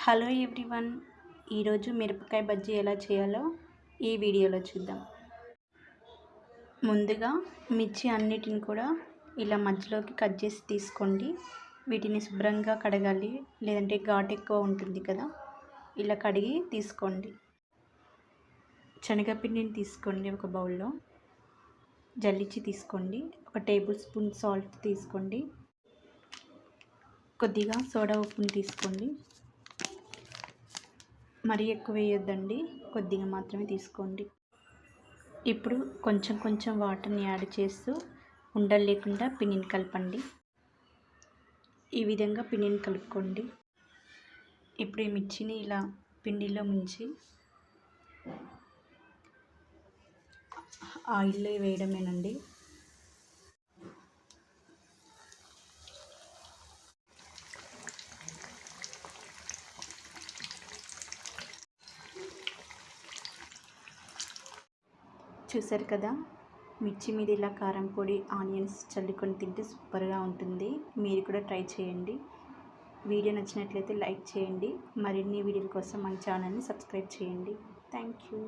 Hello everyone ఈరోజు మిరపకాయ బజ్జీ ఎలా చేయాలో ఈ వీడియోలో చూద్దాం. ముందుగా మిర్చి అన్నిటిని కూడా ఇలా మధ్యలోకి కట్ చేసి తీసుకోండి. వీటిని శుభ్రంగా కడగాలి లేదంటే ఘాట్ ఎక్కువ ఉంటుంది కదా ఇలా కడిగి తీసుకోండి. శనగపిండిని తీసుకోండి ఒక బౌల్లో. జల్లించి తీసుకోండి. ఒక టేబుల్ స్పూన్ సాల్ట్ తీసుకోండి. కొద్దిగా సోడా ఉప్పుని తీసుకోండి. మరీ ఎక్కువ వేయొద్దండి. కొద్దిగా మాత్రమే తీసుకోండి. ఇప్పుడు కొంచెం కొంచెం వాటర్ని యాడ్ చేస్తూ ఉండలు లేకుండా పిండిని కలపండి. ఈ విధంగా పిండిని కలుపుకోండి. ఇప్పుడు ఈ మిర్చిని ఇలా పిండిలో ముంచి ఆయిల్లో వేయడమేనండి. చూసారు కదా? మిర్చి మీద ఇలా కారం పొడి ఆనియన్స్ చల్లుకొని తింటే సూపర్గా ఉంటుంది. మీరు కూడా ట్రై చేయండి. వీడియో నచ్చినట్లయితే లైక్ చేయండి. మరిన్ని వీడియోల కోసం మన ఛానల్ని సబ్స్క్రైబ్ చేయండి. Thank you.